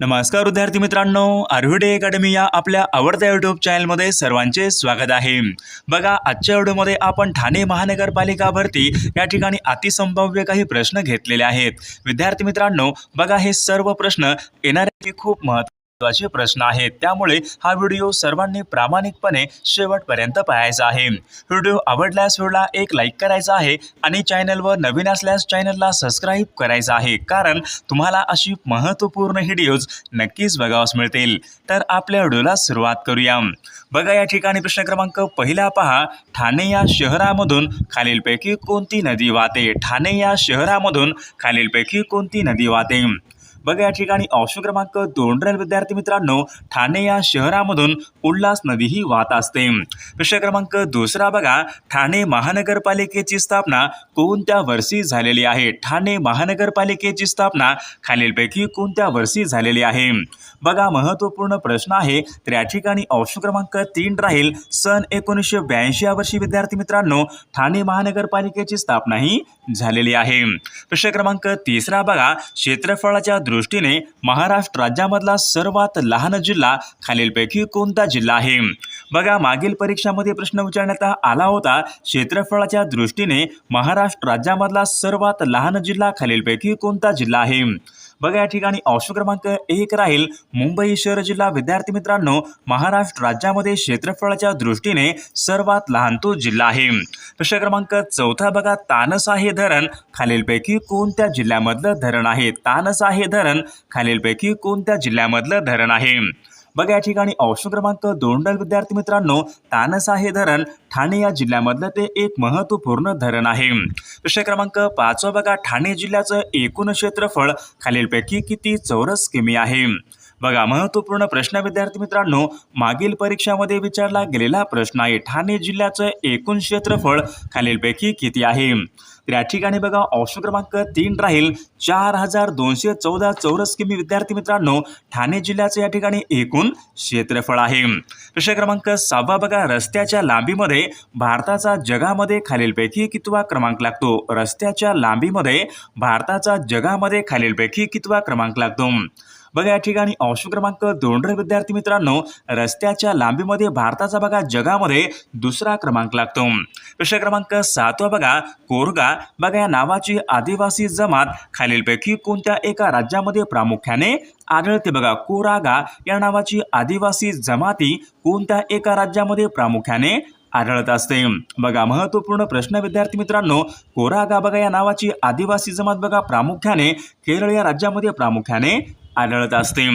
नमस्कार विद्यार्थी मित्रांनो आर्व्हिडे अकॅडमी या आपल्या आवडत्या यूट्यूब चॅनलमध्ये सर्वांचे स्वागत आहे. बघा आजच्या व्हिडिओमध्ये आपण ठाणे महानगरपालिका भरती या ठिकाणी अतिसंभाव्य काही प्रश्न घेतलेले आहेत. विद्यार्थी मित्रांनो बघा हे सर्व प्रश्न येणारे खूप महत्त्वाचे प्रश्न आहेत. त्यामुळे हा व्हिडिओ सर्वांनी प्रामाणिकपणे शेवटपर्यंत पाहायचा आहे. व्हिडिओ आवडल्यास व्हिडिओला एक लाईक करायचा आहे आणि चॅनलवर नवीन असल्यास चॅनलला सबस्क्राईब करायचा आहे. कारण तुम्हाला अशी महत्त्वपूर्ण व्हिडिओज नक्कीच बघावास मिळतील. तर आपल्या व्हिडिओला सुरुवात करूया. बघा या ठिकाणी प्रश्न क्रमांक पहिला पहा. ठाणे या शहरामधून खालीलपैकी कोणती नदी वाहते? ठाणे या शहरामधून खालीलपैकी कोणती नदी वाहते? बघा या ठिकाणी ऑप्शन क्रमांक दोन राहील. विद्यार्थी मित्रांनो ठाणे या शहरामधून उल्हास नदी ही वाहत असते. प्रश्न क्रमांक दुसरा बघा. ठाणे महानगरपालिकेची स्थापना कोणत्या वर्षी झालेली आहे? ठाणे महानगरपालिकेची स्थापना खालीलपैकी कोणत्या वर्षी झालेली आहे? बघा महत्त्वपूर्ण प्रश्न आहे तर या ठिकाणी ऑप्शन क्रमांक तीन राहील. सन एकोणीसशे ब्याऐंशी या वर्षी विद्यार्थी मित्रांनो ठाणे महानगरपालिकेची स्थापना ही झालेली आहे. प्रश्न क्रमांक तिसरा बघा. क्षेत्रफळाच्या दृष्टीने महाराष्ट्र राज्यामधला सर्वात लहान जिल्हा खालीलपैकी कोणता जिल्हा आहे? बघा मागील परीक्षामध्ये प्रश्न विचारण्यात आला होता. क्षेत्रफळाच्या दृष्टीने महाराष्ट्र राज्यामधला सर्वात लहान जिल्हा खालीलपैकी कोणता जिल्हा आहे? बघा या ठिकाणी ऑप्शन क्रमांक एक राहील मुंबई शहर जिल्हा विद्यार्थी मित्रांनो महाराष्ट्र राज्यामध्ये क्षेत्रफळाच्या दृष्टीने सर्वात लहान तो जिल्हा आहे. प्रश्न क्रमांक चौथा बघा तानसा हे धरण खालीलपैकी कोणत्या जिल्ह्यामधलं धरण आहे? तानसा हे धरण खालीलपैकी कोणत्या जिल्ह्यामधलं धरण आहे? बघा या ठिकाणी ऑप्शन क्रमांक दोन डल विद्यार्थी मित्रांनो तानसा हे धरण ठाणे या जिल्ह्यामधलं ते एक महत्त्वपूर्ण धरण आहे. प्रश्न क्रमांक पाचवा बघा ठाणे जिल्ह्याचं एकूण क्षेत्रफळ खालीलपैकी किती चौरस किमी आहे? बघा महत्त्वपूर्ण प्रश्न विद्यार्थी मित्रांनो मागील परीक्षामध्ये विचारला गेलेला प्रश्न आहे ठाणे जिल्ह्याचं एकूण क्षेत्रफळ खालीलपैकी किती आहे? तर या ठिकाणी बघा ऑप्शन क्रमांक तीन राहील. चार हजार दोनशे चौदा चौरस किमी विद्यार्थी मित्रांनो ठाणे जिल्ह्याचं या ठिकाणी एकूण क्षेत्रफळ आहे. प्रश्न क्रमांक सहावा बघा रस्त्याच्या लांबीमध्ये भारताचा जगामध्ये खालीलपैकी कितवा क्रमांक लागतो? रस्त्याच्या लांबीमध्ये भारताचा जगामध्ये खालीलपैकी कितवा क्रमांक लागतो? बघा या ठिकाणी अंश क्रमांक दोन रे विद्यार्थी मित्रांनो रस्त्याच्या लांबीमध्ये भारताचा बघा जगामध्ये दुसरा क्रमांक लागतो. प्रश्न क्रमांक सातवा बघा कोरगा. बघा या नावाची आदिवासी जमात खालीलपैकी कोणत्या एका राज्यामध्ये प्रामुख्याने आढळते बघा? कोरागा. या नावाची आदिवासी जमाती कोणत्या एका राज्यामध्ये प्रामुख्याने आढळत असते? बघा महत्त्वपूर्ण प्रश्न विद्यार्थी मित्रांनो कोरागा बघा या नावाची आदिवासी जमात बघा प्रामुख्याने केरळ या राज्यामध्ये प्रामुख्याने आढळत असते.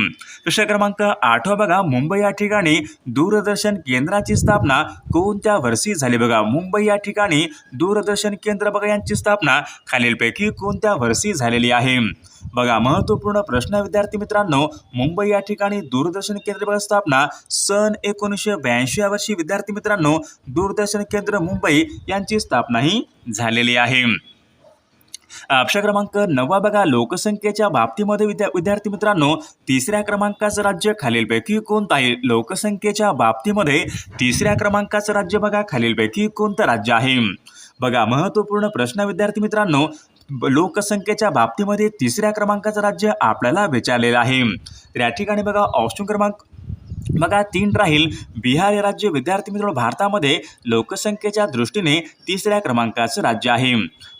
प्रश्न क्रमांक आठवा बघा. मुंबई या ठिकाणी दूरदर्शन केंद्राची स्थापना कोणत्या वर्षी झाली बघा? मुंबई या ठिकाणी दूरदर्शन केंद्र बघा यांची स्थापना खालीलपैकी कोणत्या वर्षी झालेली आहे? बघा महत्त्वपूर्ण प्रश्न विद्यार्थी मित्रांनो मुंबई या ठिकाणी दूरदर्शन केंद्र बघा स्थापना सन एकोणीसशे ब्याऐंशी या वर्षी विद्यार्थी मित्रांनो दूरदर्शन केंद्र मुंबई यांची स्थापना ही झालेली आहे. अक्षर क्रमांक नववा बघा. लोकसंख्येच्या बाबतीमध्ये विद्या विद्यार्थी मित्रांनो तिसऱ्या क्रमांकाचं राज्य खालीलपैकी कोणतं आहे? लोकसंख्येच्या बाबतीमध्ये तिसऱ्या क्रमांकाचं राज्य बघा. खालीलपैकी कोणतं राज्य आहे? बघा महत्त्वपूर्ण प्रश्न विद्यार्थी मित्रांनो ब- लोकसंख्येच्या बाबतीमध्ये तिसऱ्या क्रमांकाचं राज्य आपल्याला विचारलेलं आहे. तर या ठिकाणी बघा ऑप्शन क्रमांक बघा तीन राहील. बिहार हे राज्य विद्यार्थी मित्रांनो भारतामध्ये लोकसंख्येच्या दृष्टीने तिसऱ्या क्रमांकाचं राज्य आहे.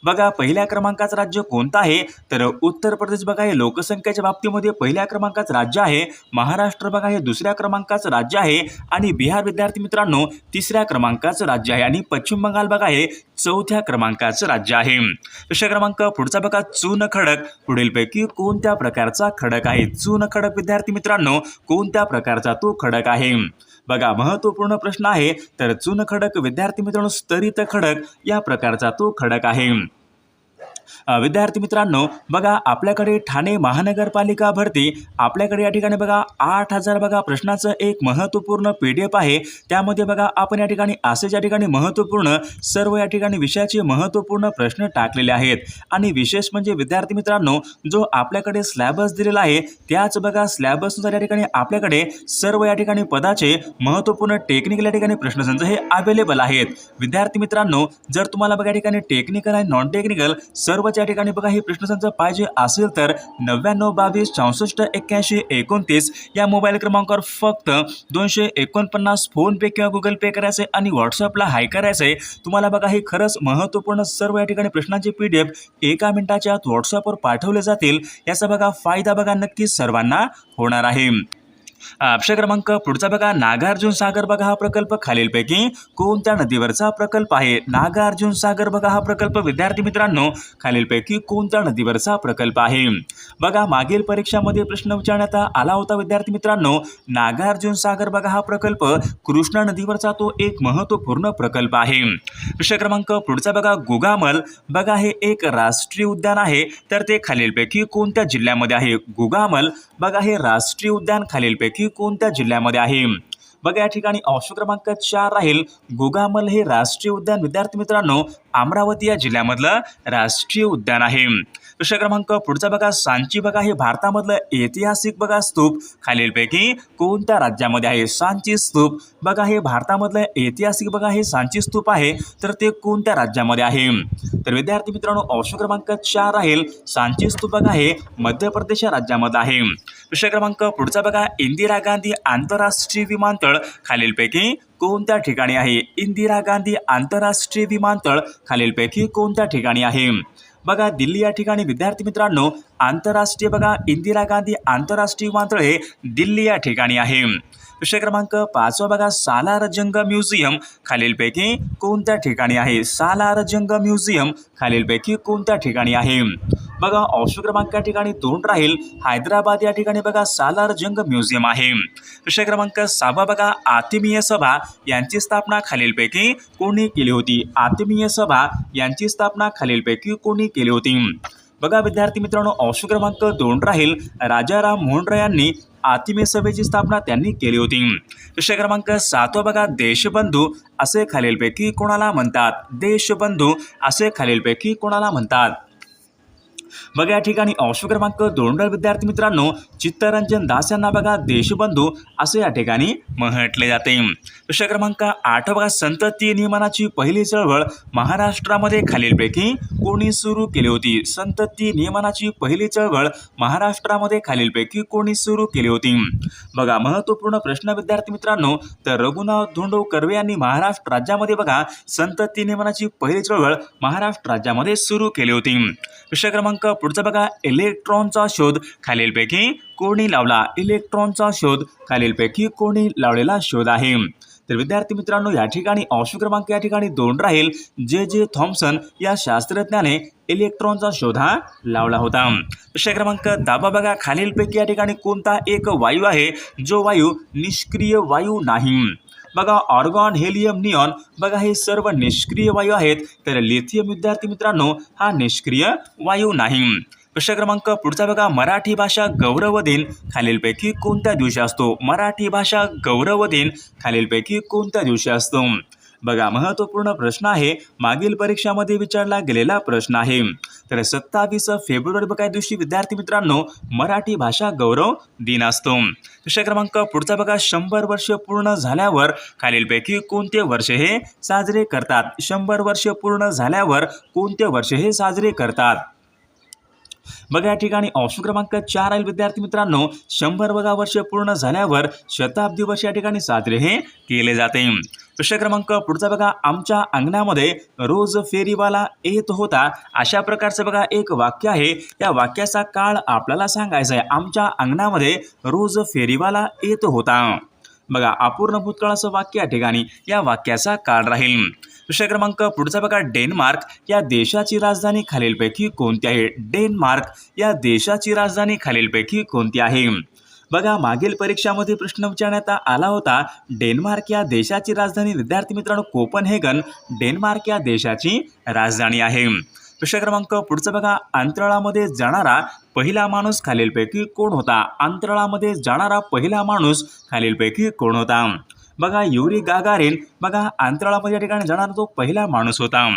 बघा पहिल्या क्रमांकाचं राज्य कोणतं आहे? तर उत्तर प्रदेश बघा हे लोकसंख्येच्या बाबतीमध्ये पहिल्या क्रमांकाचं राज्य आहे. महाराष्ट्र बघा हे दुसऱ्या क्रमांकाचं राज्य आहे. आणि बिहार विद्यार्थी मित्रांनो तिसऱ्या क्रमांकाचं राज्य आहे. आणि पश्चिम बंगाल बघा हे चौथ्या क्रमांकाचं राज्य आहे. प्रश्न क्रमांक पुढचा बघा चून खडक. पुढीलपैकी कोणत्या प्रकारचा खडक आहे? चून खडक विद्यार्थी मित्रांनो कोणत्या प्रकारचा तो खडक आहे. बघा महत्त्वपूर्ण प्रश्न आहे तर चून खडक विद्यार्थी मित्रांनो स्तरित खडक या प्रकारचा तो खडक आहे. विद्यार्थी मित्रांनो बघा आपल्याकडे ठाणे महानगरपालिका भरती. आपल्याकडे या ठिकाणी बघा आठ हजार बघा प्रश्नाचं एक महत्त्वपूर्ण पी डी एफ आहे. त्यामध्ये बघा आपण या ठिकाणी असेच या ठिकाणी महत्त्वपूर्ण सर्व या ठिकाणी विषयाचे महत्त्वपूर्ण प्रश्न टाकलेले आहेत. आणि विशेष म्हणजे विद्यार्थी मित्रांनो जो आपल्याकडे स्लॅबस दिलेला आहे त्याच बघा स्लॅबसनुसार या ठिकाणी आपल्याकडे सर्व या ठिकाणी पदाचे महत्त्वपूर्ण टेक्निकल या ठिकाणी प्रश्नसंच हे अवेलेबल आहेत. विद्यार्थी मित्रांनो जर तुम्हाला बघा या ठिकाणी टेक्निकल आणि नॉन टेक्निकल सर्व सर्वच या ठिकाणी बघा हे प्रश्नसंच पाहिजे असेल तर नव्याण्णव बावीस चौसष्ट एक्क्याऐंशी एकोणतीस या मोबाईल क्रमांकावर फक्त दोनशे एकोणपन्नास फोनपे किंवा गुगल पे करायचे आणि व्हॉट्सअपला हाय करायचं आहे तुम्हाला बघा हे खरंच महत्त्वपूर्ण सर्व या ठिकाणी प्रश्नांचे पी डी एफ एका मिनिटाच्या आत व्हॉट्सअपवर पाठवले जातील. याचा बघा फायदा बघा नक्कीच सर्वांना होणार आहे. अक्षय क्रमांक पुढचा बघा नागार्जुन सागर बघा हा प्रकल्प. खालीलपैकी कोणत्या नदीवरचा प्रकल्प आहे? नागार्जुन सागर बघा हा प्रकल्प. विद्यार्थी मित्रांनो खालीलपैकी कोणत्या नदीवरचा प्रकल्प आहे? बघा मागील परीक्षामध्ये प्रश्न विचारण्यात आला होता विद्यार्थी मित्रांनो. नागार्जुन सागर बघा हा प्रकल्प. कृष्णा नदीवरचा तो एक महत्त्वपूर्ण प्रकल्प आहे. प्रश्न क्रमांक पुढचा बघा गुगामल. बघा हे एक राष्ट्रीय उद्यान आहे. तर ते खालीलपैकी कोणत्या जिल्ह्यामध्ये आहे? गुगामल बघा हे राष्ट्रीय उद्यान खालीलपैकी कोणत्या जिल्ह्यामध्ये आहे? बघा या ठिकाणी ऑप्शन क्रमांक चार राहील गोगामल हे राष्ट्रीय उद्यान. विद्यार्थी मित्रांनो अमरावती या जिल्ह्यामधलं राष्ट्रीय उद्यान आहे. प्रश्न क्रमांक पुढचा बघा सांची बघा हे भारतामधलं ऐतिहासिक बघा स्तूप. खालीलपैकी कोणत्या राज्यामध्ये आहे सांची स्तूप? बघा हे भारतामधलं ऐतिहासिक बघा हे सांची स्तूप आहे. तर ते कोणत्या राज्यामध्ये आहे? तर विद्यार्थी मित्रांनो ऑप्शन क्रमांक चार राहील सांची स्तूप बघा हे मध्य प्रदेश या राज्यामध्ये आहे. विषय क्रमांक पुढचा बघा. इंदिरा गांधी आंतरराष्ट्रीय विमानतळ खालीलपैकी कोणत्या ठिकाणी आहे? इंदिरा गांधी आंतरराष्ट्रीय विमानतळ खालीलपैकी कोणत्या ठिकाणी आहे? बघा दिल्ली या ठिकाणी विद्यार्थी मित्रांनो आंतरराष्ट्रीय बघा. इंदिरा गांधी आंतरराष्ट्रीय विमानतळ हे दिल्ली या ठिकाणी आहे. विषय क्रमांक पाचवा बघा सालार जंग म्युझियम खालीलपैकी कोणत्या ठिकाणी आहे? सालार जंग म्युझियम खालीलपैकी कोणत्या ठिकाणी आहे? बघा ऑप्शन क्रमांक या ठिकाणी दोन राहील. हैदराबाद या ठिकाणी बघा सालार जंग म्युझियम आहे. विषय क्रमांक सहावा बघा आत्मीय सभा यांची स्थापना खालीलपैकी कोणी केली होती? आत्मीय सभा यांची स्थापना खालीलपैकी कोणी केली होती? बघा विद्यार्थी मित्रांनो ऑप्शन क्रमांक दोन राहील. राजाराम मोहन आतिमे सभेची स्थापना त्यांनी केली होती. विषय क्रमांक सातवा बघा देशबंधू असे खालीलपैकी कोणाला म्हणतात? देशबंधू असे खालीलपैकी कोणाला म्हणतात? बघा या ठिकाणी अंश क्रमांक दोन विद्यार्थी मित्रांनो चित्तरंजन दास यांना बघा देशबंधू असे या ठिकाणी म्हटले जाते. प्रश्न क्रमांक आठ बघा संतती नियमनाची पहिली चळवळ महाराष्ट्रामध्ये खालीलपैकी कोणी सुरू केली होती? संतती नियमनाची पहिली चळवळ महाराष्ट्रामध्ये खालीलपैकी कोणी सुरू केली होती? बघा महत्त्वपूर्ण प्रश्न विद्यार्थी मित्रांनो तर रघुनाथ धोंडो कर्वे यांनी महाराष्ट्र राज्यामध्ये बघा संतती नियमनाची पहिली चळवळ महाराष्ट्र राज्यामध्ये सुरू केली होती. प्रश्न क्रमांक पुढचा बघा इलेक्ट्रॉनचा शोध खालीलपैकी कोणी लावला? इलेक्ट्रॉनचा शोध खालीलपैकी कोणी लावलेला शोध आहे? तर विद्यार्थी मित्रांनो या ठिकाणी ऑप्शन क्रमांक या ठिकाणी दोन राहील. जे जे थॉम्सन या शास्त्रज्ञाने इलेक्ट्रॉनचा शोध हा लावला होता. प्रश्न क्रमांक दाबा बघा. खालीलपैकी या ठिकाणी कोणता एक वायू आहे? जो वायू निष्क्रिय वायू नाही. बघा ऑर्गॉन हेलियम नियॉन बघा हे सर्व निष्क्रिय वायू आहेत. तर लिथियम विद्यार्थी मित्रांनो हा निष्क्रिय वायू नाही. प्रश्न क्रमांक पुढचा बघा मराठी भाषा गौरव दिन खालीलपैकी कोणत्या दिवशी असतो? मराठी भाषा गौरव दिन खालीलपैकी कोणत्या दिवशी असतो? बघा महत्त्वपूर्ण प्रश्न आहे. मागील परीक्षामध्ये विचारला गेलेला प्रश्न आहे. तर सत्तावीस फेब्रुवारी बघा दिवशी विद्यार्थी मित्रांनो मराठी भाषा गौरव दिन असतो. विषय क्रमांक पुढचा बघा शंभर वर्ष पूर्ण झाल्यावर खालीलपैकी कोणते वर्ष हे साजरे करतात? शंभर वर्ष पूर्ण झाल्यावर कोणते वर्ष हे साजरे करतात? बघा या ठिकाणी ऑप्शन क्रमांक चार आहे विद्यार्थी मित्रांनो शंभर बघा वर्ष पूर्ण झाल्यावर शताब्दी वर्ष या ठिकाणी साजरे हे केले जाते. प्रश्न क्रमांक पुढचा बघा. आमच्या अंगणामध्ये रोज फेरीवाला येत होता. अशा प्रकारचं बघा एक वाक्य आहे. या वाक्याचा काळ आपल्याला सांगायचा आहे. आमच्या अंगणामध्ये रोज फेरीवाला येत होता. बघा अपूर्ण भूतकाळाचं वाक्य या ठिकाणी. या वाक्याचा काळ राहील. प्रश्न क्रमांक पुढचा बघा. डेन्मार्क या देशाची राजधानी खालीलपैकी कोणती आहे? डेन्मार्क या देशाची राजधानी खालीलपैकी कोणती आहे? बघा मागील परीक्षामध्ये प्रश्न विचारण्यात आला होता डेन्मार्क या देशाची राजधानी. विद्यार्थी मित्रांनो कोपनहेगन डेन्मार्क या देशाची राजधानी आहे. प्रश्न क्रमांक पुढचं बघा. अंतराळामध्ये जाणारा पहिला माणूस खालीलपैकी कोण होता? अंतराळामध्ये जाणारा पहिला माणूस खालीलपैकी कोण होता? बघा युरी गागारीन बघा अंतराळामध्ये या ठिकाणी जाणारा तो पहिला माणूस होता.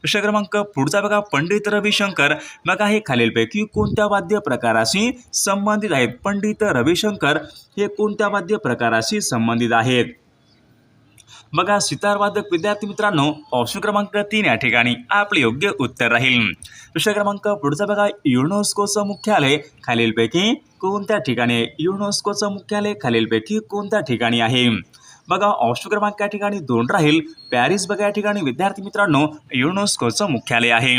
प्रश्न क्रमांक पुढचा बघा पंडित रविशंकर. बघा हे खालीलपैकी कोणत्या वाद्य प्रकाराशी संबंधित आहेत? पंडित रविशंकर हे कोणत्या वाद्य प्रकाराशी संबंधित आहेत? बघा सितारवादक विद्यार्थी मित्रांनो ऑप्शन क्रमांक तीन या ठिकाणी आपले योग्य उत्तर राहील. प्रश्न क्रमांक पुढचा बघा युनेस्कोचं मुख्यालय खालीलपैकी कोणत्या ठिकाणी युनेस्कोचं मुख्यालय खालीलपैकी कोणत्या ठिकाणी आहे? बघा ऑप्शन क्रमांक या ठिकाणी दोन राहील. पॅरिस बघा या ठिकाणी विद्यार्थी मित्रांनो युनेस्कोचं मुख्यालय आहे.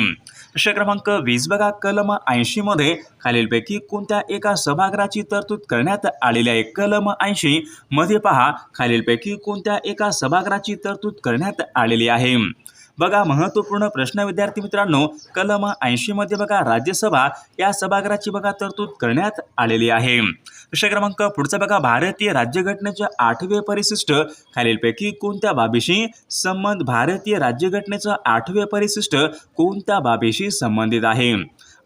प्रश्न क्रमांक वीस बघा कलम ऐंशीमध्ये खालीलपैकी कोणत्या एका सभागृहाची तरतूद करण्यात आलेली आहे? कलम ऐंशी मध्ये पहा खालीलपैकी कोणत्या एका सभागृहाची तरतूद करण्यात आलेली आहे? बघा महत्त्वपूर्ण प्रश्न विद्यार्थी मित्रांनो कलम ऐंशीमध्ये बघा राज्यसभा या सभागृहाची बघा तरतूद करण्यात आलेली आहे. प्रश्न क्रमांक पुढचा बघा भारतीय राज्यघटनेच्या आठवे परिशिष्ट खालीलपैकी कोणत्या बाबीशी संबंध भारतीय राज्यघटनेचं आठवे परिशिष्ट कोणत्या बाबीशी संबंधित आहे?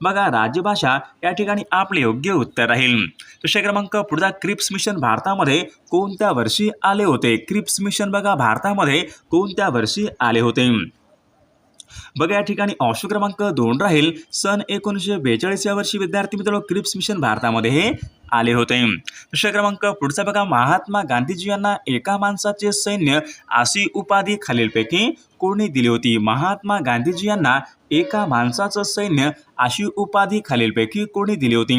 बघा राजभाषा या ठिकाणी आपले योग्य उत्तर राहील. प्रश्न क्रमांक पुढचा क्रिप्स मिशन भारतामध्ये कोणत्या वर्षी आले होते? क्रिप्स मिशन बघा भारतामध्ये कोणत्या वर्षी आले होते? बघा या ठिकाणी ऑप्शन क्रमांक दोन राहील. सन एकोणीसशे बेचाळीस या वर्षी विद्यार्थी मित्रांनो क्रिप्स मिशन भारतामध्ये हे आले होते. प्रश्न क्रमांक पुढचा बघा महात्मा गांधीजी यांना एका माणसाचे सैन्य अशी उपाधी खालीलपैकी कोणी दिली होती? महात्मा गांधीजी यांना एका माणसाचं सैन्य अशी उपाधी खालीलपैकी कोणी दिली होती?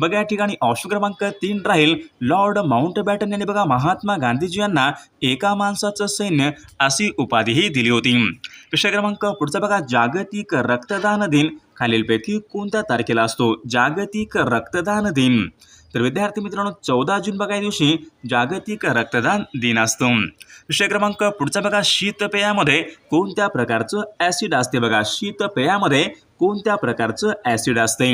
बघा या ठिकाणी ऑप्शन क्रमांक तीन राहील लॉर्ड माउंटबॅटन यांनी बघा महात्मा गांधीजी यांना एका माणसाचं सैन्य अशी उपाधीही दिली होती. प्रश्न क्रमांक पुढचा बघा जागतिक रक्तदान दिन. खालीलपैकी कोणत्या तारखेला असतो? जागतिक रक्तदान दिन. तर विद्यार्थी मित्रांनो चौदा जून बघा या दिवशी जागतिक रक्तदान दिन असतो. विषय क्रमांक पुढचा बघा शीतपेयामध्ये कोणत्या प्रकारचं ॲसिड असते? बघा शीतपेयामध्ये कोणत्या प्रकारचं ॲसिड असते?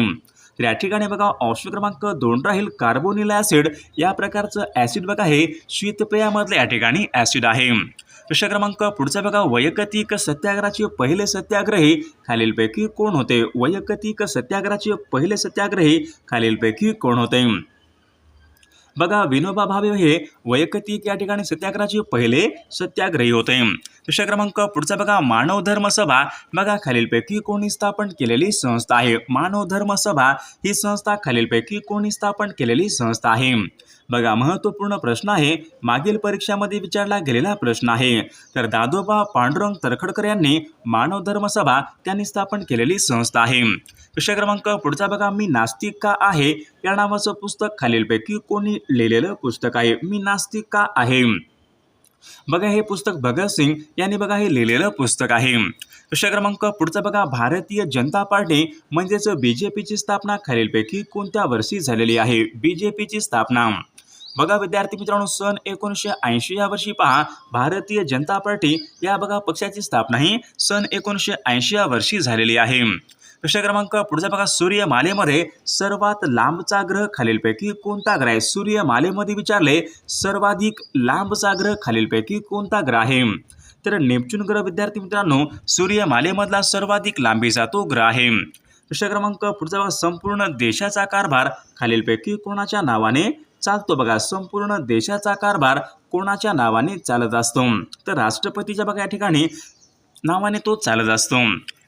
तर या ठिकाणी बघा ऑप्शन क्रमांक दोन राहील कार्बोनिल ॲसिड. या प्रकारचं ॲसिड बघा हे शीतपेयामधलं या ठिकाणी ॲसिड आहे. प्रश्न क्रमांक पुढचा बघा वैयक्तिक सत्याग्रहाचे पहिले सत्याग्रही खालीलपैकी कोण होते? वैयक्तिक सत्याग्रहाचे पहिले सत्याग्रही खालीलपैकी कोण होते? बघा विनोबा भावे हे वैयक्तिक या ठिकाणी सत्याग्रहाचे पहिले सत्याग्रही होते. प्रश्न क्रमांक पुढचा बघा मानव धर्म सभा. बघा खालीलपैकी कोणी स्थापन केलेली संस्था आहे. मानव धर्म सभा ही संस्था खालीलपैकी कोणी स्थापन केलेली संस्था आहे. बघा महत्त्वपूर्ण प्रश्न आहे. मागील परीक्षामध्ये विचारला गेलेला प्रश्न आहे. तर दादोबा पांडुरंग तरखडकर यांनी मानव धर्म सभा त्यांनी स्थापन केलेली संस्था आहे. विषय क्रमांक पुढचा बघा मी नास्तिक का आहे? या नावाचं पुस्तक खालीलपैकी कोणी लिहिलेलं पुस्तक आहे. मी नास्तिक का आहे? बघा हे पुस्तक भगतसिंग यांनी बघा हे लिहिलेलं पुस्तक आहे. विषय क्रमांक पुढचा बघा भारतीय जनता पार्टी म्हणजेच बी जे पीची स्थापना खालीलपैकी कोणत्या वर्षी झालेली आहे? बी जे स्थापना बघा विद्यार्थी मित्रांनो सन एकोणीसशे ऐंशी या वर्षी पहा भारतीय जनता पार्टी या बघा पक्षाची स्थापना ही सन एकोणीसशे ऐंशी या वर्षी झालेली आहे. प्रश्न क्रमांक पुढचा बघा सूर्यमालेमध्ये सर्वात लांबचा ग्रह खालीलपैकी कोणता ग्रह आहे? सूर्यमालेमध्ये विचारले सर्वाधिक लांबचा ग्रह खालीलपैकी कोणता ग्रह आहे? तर नेपच्यून ग्रह विद्यार्थी मित्रांनो सूर्यमालेमधला सर्वाधिक लांबीचा तो ग्रह आहे. प्रश्न क्रमांक पुढचा बघा संपूर्ण देशाचा कारभार खालीलपैकी कोणाच्या नावाने चालतो बघा संपूर्ण देशाचा कारभार कोणाच्या नावाने चालत असतो? तर राष्ट्रपतीच्या बघा या ठिकाणी नावाने तो चालत असतो.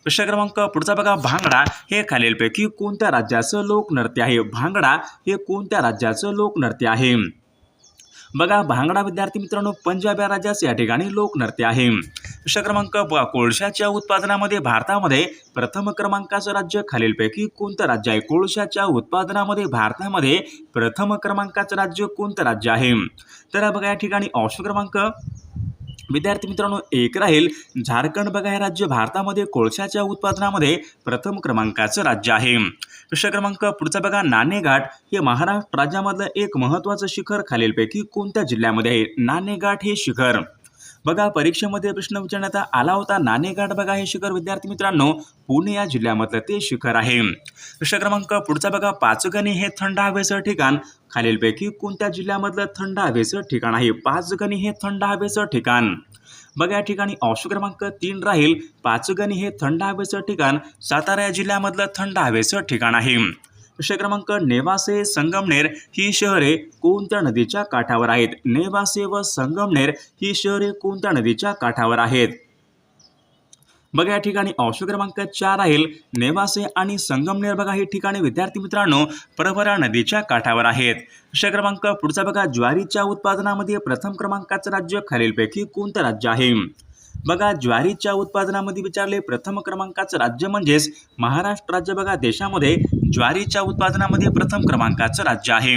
प्रश्न क्रमांक पुढचा बघा भांगडा हे खालीलपैकी कोणत्या राज्याचं लोकनृत्य आहे? भांगडा हे कोणत्या राज्याचं लोकनृत्य आहे? बघा भांगडा विद्यार्थी मित्रांनो पंजाब या राज्यास या ठिकाणी लोकनृत्य आहे. प्रश्न क्रमांक ब कोळशाच्या उत्पादनामध्ये भारतामध्ये प्रथम क्रमांकाचं राज्य खालीलपैकी कोणतं राज्य आहे? कोळशाच्या उत्पादनामध्ये भारतामध्ये प्रथम क्रमांकाचं राज्य कोणतं राज्य आहे? तर बघा या ठिकाणी ऑप्शन क्रमांक विद्यार्थी मित्रांनो एक राहील. झारखंड बघा हे राज्य भारतामध्ये कोळशाच्या उत्पादनामध्ये प्रथम क्रमांकाचं राज्य आहे. प्रश्न क्रमांक पुढचा बघा नाणेघाट हे महाराष्ट्र राज्यामधलं एक महत्त्वाचं शिखर खालीलपैकी कोणत्या जिल्ह्यामध्ये आहे? नाणेघाट हे शिखर. बघा परीक्षेमध्ये प्रश्न विचारण्यात आला होता. नाणेघाट बघा हे शिखर विद्यार्थी मित्रांनो पुणे या जिल्ह्यामधलं ते शिखर आहे. प्रश्न क्रमांक पुढचा बघा पाचगणी हे थंड हवेचं ठिकाण. खालीलपैकी कोणत्या जिल्ह्यामधलं थंड हवेचं ठिकाण आहे? पाचगणी हे थंड हवेचं ठिकाण. बघा या ठिकाणी ऑप्शन क्रमांक तीन राहील. पाचगणी हे थंड हवेचं ठिकाण. सातारा या जिल्ह्यामधलं थंड हवेचं ठिकाण आहे. प्रश्न क्रमांक नेवासे संगमनेर ही शहरे कोणत्या नदीच्या काठावर आहेत? नेवासे व संगमनेर ही शहरे कोणत्या नदीच्या काठावर आहेत? बघा या ठिकाणी ऑप्शन क्रमांक चार राहील. नेवासे आणि संगमनेर बघा हे ठिकाणी विद्यार्थी मित्रांनो परभरा नदीच्या काठावर आहेत. विषय क्रमांक पुढचा बघा ज्वारीच्या उत्पादनामध्ये प्रथम क्रमांकाचं राज्य खालीलपैकी कोणतं राज्य आहे? बघा ज्वारीच्या उत्पादनामध्ये विचारले प्रथम क्रमांकाचं राज्य म्हणजेच महाराष्ट्र राज्य बघा देशामध्ये ज्वारीच्या उत्पादनामध्ये प्रथम क्रमांकाचं राज्य आहे.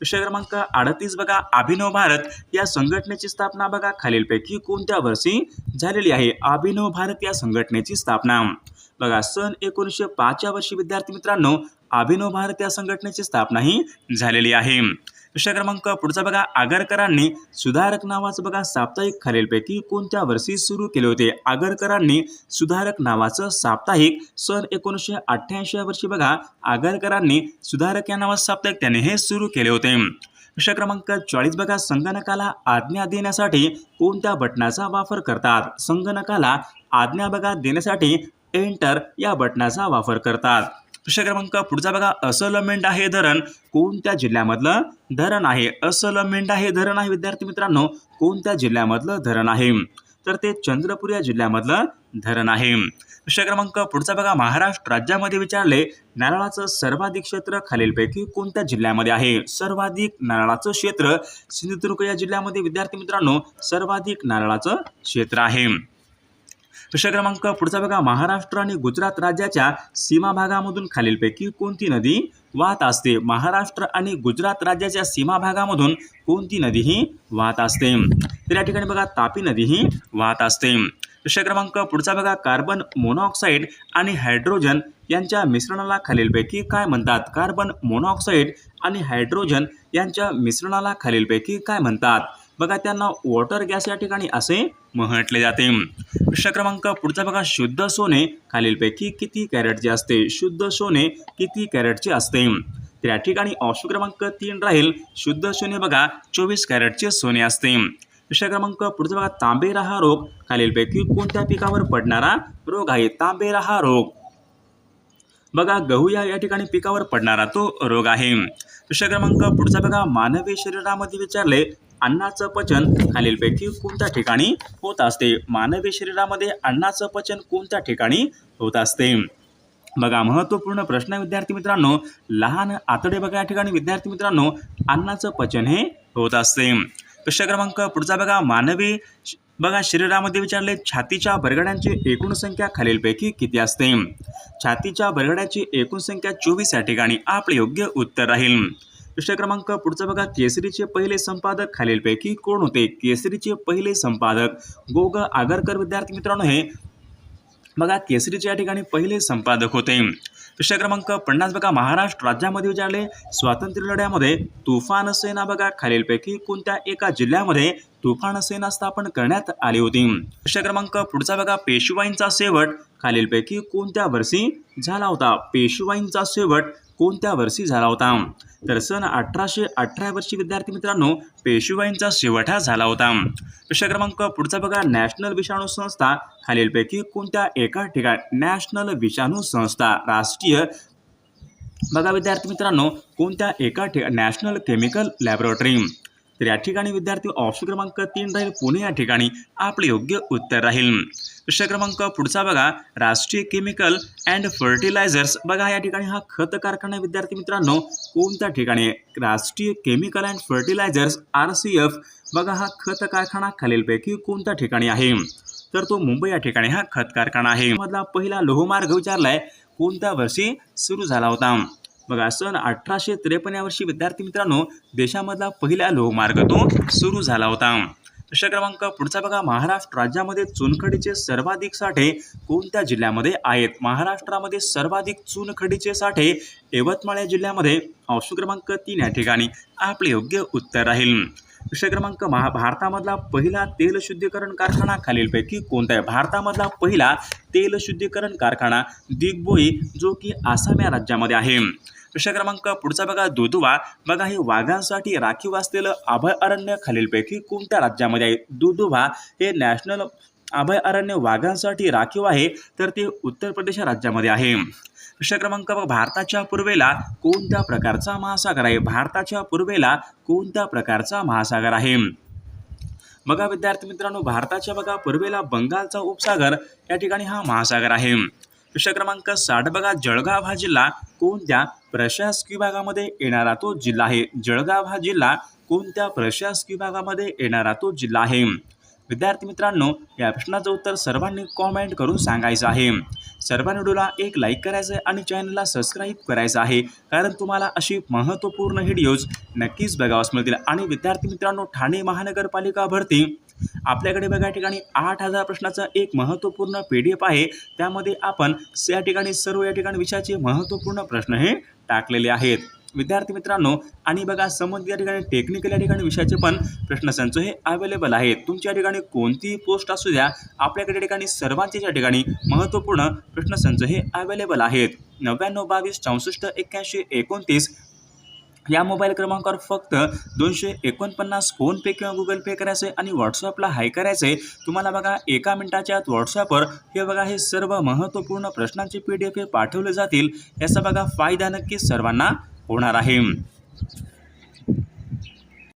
विषय क्रमांक अडतीस बघा अभिनव भारत या संघटनेची स्थापना बघा. खालीलपैकी कोणत्या वर्षी झालेली आहे? अभिनव भारत या संघटनेची स्थापना. बघा सन एकोणीसशे पाचच्या वर्षी विद्यार्थी मित्रांनो अभिनव भारत या संघटनेची स्थापना ही झालेली आहे. विषय क्रमांक पुढचा बघा. आगरकरांनी सुधारक नावाचं बघा साप्ताहिक खालीलपैकी कोणत्या वर्षी सुरू केले होते? आगरकरांनी सुधारक नावाचं साप्ताहिक सन एकोणीसशे अठ्ठ्याऐंशी या वर्षी बघा. आगरकरांनी सुधारक या नावाचं साप्ताहिक त्याने हे सुरू केले होते. प्रश्न क्रमांक चाळीस बघा. संगणकाला आज्ञा देण्यासाठी कोणत्या बटनाचा वापर करतात? संगणकाला आज्ञा बघा देण्यासाठी एंटर या बटनाचा वापर करतात. प्रश्न क्रमांक पुढचा बघा असलमेंट आहे धरण. कोणत्या जिल्ह्यामधलं धरण आहे? असलमेंट आहे धरण आहे विद्यार्थी मित्रांनो. कोणत्या जिल्ह्यामधलं धरण आहे? तर ते चंद्रपूर या जिल्ह्यामधलं धरण आहे. प्रश्न क्रमांक पुढचा बघा महाराष्ट्र राज्यामध्ये विचारले नारळाचं सर्वाधिक क्षेत्र खालीलपैकी कोणत्या जिल्ह्यामध्ये आहे? सर्वाधिक नारळाचं क्षेत्र सिंधुदुर्ग या जिल्ह्यामध्ये विद्यार्थी मित्रांनो सर्वाधिक नारळाचं क्षेत्र आहे. प्रश्न क्रमांक पुढचा बघा. महाराष्ट्र आणि गुजरात राज्याच्या सीमा भागामधून खालीलपैकी कोणती नदी वाहत असते? महाराष्ट्र आणि गुजरात राज्याच्या सीमा भागामधून कोणती नदी ही वाहत असते? तर या ठिकाणी बघा तापी नदी ही वाहत असते. प्रश्न क्रमांक पुढचा बघा. कार्बन मोनॉक्साईड आणि हायड्रोजन यांच्या मिश्रणाला खालीलपैकी काय म्हणतात? कार्बन मोनॉक्साईड आणि हायड्रोजन यांच्या मिश्रणाला खालीलपैकी काय म्हणतात? बघा त्यांना वॉटर गॅस या ठिकाणी असे म्हटले जाते. प्रश्न क्रमांक पुढचा बघा शुद्ध सोने खालीलपैकी किती कॅरेटचे असते? शुद्ध सोने किती कॅरेटचे असते? तर या ठिकाणी ऑप्शन क्रमांक तीन राहील. शुद्ध सोने बघा चोवीस कॅरेटचे सोने असते. प्रश्न क्रमांक पुढचा बघा तांबेरा हा रोग खालीलपैकी कोणत्या पिकावर पडणारा रोग आहे? तांबेरा हा रोग. बघा गहू या या ठिकाणी पिकावर पडणारा तो रोग आहे. प्रश्न क्रमांक पुढचा बघा मानवी शरीरामध्ये विचारले अन्नाचं पचन खालीलपैकी कोणत्या ठिकाणी होत असते? मानवी शरीरामध्ये अन्नाचं पचन कोणत्या ठिकाणी होत असते? बघा महत्त्वपूर्ण प्रश्न विद्यार्थी मित्रांनो. लहान आतडे बघा या ठिकाणी. विद्यार्थी मित्रांनो अन्नाचं पचन हे होत असते. प्रश्न क्रमांक पुढचा बघा. मानवी श- बघा शरीरामध्ये विचारले छातीच्या बरगड्यांची एकूण संख्या खालीलपैकी किती असते? छातीच्या बरगड्याची एकूण संख्या चोवीस या ठिकाणी. आपले योग्य उत्तर राहील. विषय क्रमांक पुढचा बघा. केसरीचे पहिले संपादक खालीलपैकी कोण होते? केसरीचे पहिले संपादक गोग आगरकर. विद्यार्थी मित्रांनो हे बघा केसरीचे या ठिकाणी पहिले संपादक होते. विषय क्रमांक पन्नास बघा. महाराष्ट्र राज्यामध्ये विचारले स्वातंत्र्य लढ्यामध्ये तुफान सेना बघा खालीलपैकी कोणत्या एका जिल्ह्यामध्ये तुफान सेना स्थापन करण्यात आली होती? विषय क्रमांक पुढचा बघा. पेशवाईंचा शेवट खालीलपैकी कोणत्या वर्षी झाला होता? पेशवाईंचा शेवट कोणत्या वर्षी झाला होता? तर सन अठराशे अठरा वर्षी विद्यार्थी मित्रांनो पेशवाईंचा शेवटा झाला होता. प्रश्न क्रमांक पुढचा बघा. नॅशनल विषाणू संस्था खालीलपैकी कोणत्या एका ठिकाणी नॅशनल विषाणू संस्था राष्ट्रीय? बघा विद्यार्थी मित्रांनो कोणत्या एका ठिकाणी नॅशनल केमिकल लॅबोरेटरी? तर या ठिकाणी विद्यार्थी ऑप्शन क्रमांक तीन राहील पुणे या ठिकाणी आपले योग्य उत्तर राहील. प्रश्न क्रमांक पुढचा बघा. राष्ट्रीय केमिकल अँड फर्टिलायझर्स बघा या ठिकाणी हा खत कारखाना विद्यार्थी मित्रांनो. कोणत्या ठिकाणी? आहे? Rashtriya chemical and fertilisers R C F बघा हा खत कारखाना खालीलपैकी कोणत्या ठिकाणी आहे? तर तो मुंबई या ठिकाणी हा खत कारखाना आहे. मधला पहिला लोहमार्ग विचारलाय. कोणत्या वर्षी सुरू झाला होता? बघा सन अठराशे त्रेपन्न या वर्षी विद्यार्थी मित्रांनो देशामधला पहिला लोहमार्ग तो सुरू झाला होता. प्रश्न क्रमांक पुढचा बघा महाराष्ट्र राज्यामध्ये चुनखडीचे सर्वाधिक साठे कोणत्या जिल्ह्यामध्ये आहेत? महाराष्ट्रामध्ये सर्वाधिक चुनखडीचे साठे यवतमाळ या जिल्ह्यामध्ये. ऑप्शन क्रमांक तीन या ठिकाणी. आपले योग्य उत्तर राहील. विषय क्रमांक महा भारतामधला पहिला तेल शुद्धीकरण कारखाना खालीलपैकी कोणता आहे? भारतामधला पहिला तेल शुद्धीकरण कारखाना दिग्बोई जो की आसाम या राज्यामध्ये आहे. विषय क्रमांक पुढचा बघा दुधवा. बघा हे वाघांसाठी राखीव असलेलं अभयारण्य खालीलपैकी कोणत्या राज्यामध्ये आहे? दुधवा हे नॅशनल अभयारण्य वाघांसाठी राखीव आहे तर ते उत्तर प्रदेश राज्यामध्ये आहे. विषय क्रमांक भारताच्या पूर्वेला कोणत्या प्रकारचा महासागर आहे? भारताच्या पूर्वेला कोणत्या प्रकारचा महासागर आहे? बघा विद्यार्थी मित्रांनो भारताच्या बघा पूर्वेला बंगालचा उपसागर या ठिकाणी हा महासागर आहे. प्रश्न क्रमांक साठ बघा जळगाव हा जिल्हा कोणत्या प्रशासकीय विभागामध्ये येणारा तो जिल्हा आहे? जळगाव हा जिल्हा कोणत्या प्रशासकीय विभागामध्ये येणारा तो जिल्हा आहे? विद्यार्थी मित्रांनो या प्रश्नाचं उत्तर सर्वांनी कॉमेंट करून सांगायचं आहे. सर्वांनी व्हिडिओला एक लाईक करायचं आहे आणि चॅनलला सबस्क्राईब करायचं आहे. कारण तुम्हाला अशी महत्त्वपूर्ण व्हिडिओज नक्कीच बघावास मिळतील. आणि विद्यार्थी मित्रांनो ठाणे महानगरपालिका भरती. आपल्याकडे बघा या ठिकाणी आठ हजार प्रश्नाचा एक महत्त्वपूर्ण पी डी एफ आहे. त्यामध्ये आपण या ठिकाणी सर्व या ठिकाणी विषयाचे महत्त्वपूर्ण प्रश्न हे टाकलेले आहेत. विद्यार्थी मित्रांनो आणि बघा समज या ठिकाणी टेक्निकल या ठिकाणी विषयाचे पण प्रश्नसंच हे अवेलेबल आहेत. तुमच्या ठिकाणी कोणतीही पोस्ट असू द्या आपल्याकडे ठिकाणी सर्वांचे या ठिकाणी महत्त्वपूर्ण प्रश्नसंच हे अवेलेबल आहेत. नव्याण्णव बावीस चौसष्ट एक्क्याऐंशी एकोणतीस या मोबाईल क्रमांकावर फक्त दोनशे एकोणपन्नास फोनपे किंवा गुगल पे करायचं आहे आणि व्हॉट्सअपला हाय करायचं आहे तुम्हाला बघा एका मिनिटाच्या आत व्हॉट्सअपवर हे बघा हे सर्व महत्त्वपूर्ण प्रश्नांचे पी डी एफ हे पाठवले जातील. याचा बघा फायदा नक्की सर्वांना होणार आहे